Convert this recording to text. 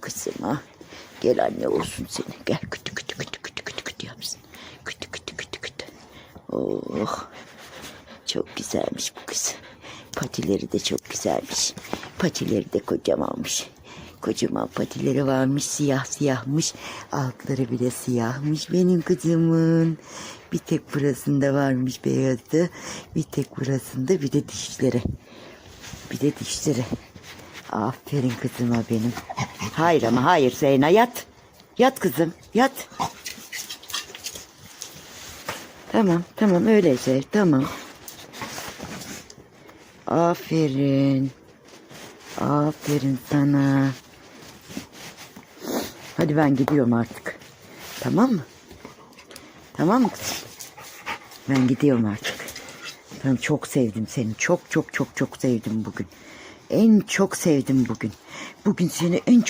kızıma. Gel anne olsun seni. Gel kütü kütü kütü kütü kütü kütü yapsın. Kütü kütü kütü kütü. Oh. Çok güzelmiş bu kız. Patileri de çok güzelmiş. Patileri de kocamanmış. Kocaman patileri varmış. Siyah siyahmış. Altları bile siyahmış benim kızımın. Bir tek burasında varmış beyazı. Bir tek burasında bir de dişleri. Bir de dişleri. Aferin kızıma benim. Hayır ama hayır Zeyna yat. Yat kızım yat. Tamam tamam öyle sev tamam. Aferin. Aferin sana. Hadi ben gidiyorum artık. Tamam mı? Tamam mı kızım? Ben gidiyorum artık. Ben çok sevdim seni. Çok çok çok çok sevdim bugün. En çok sevdim bugün. Bugün seni en çok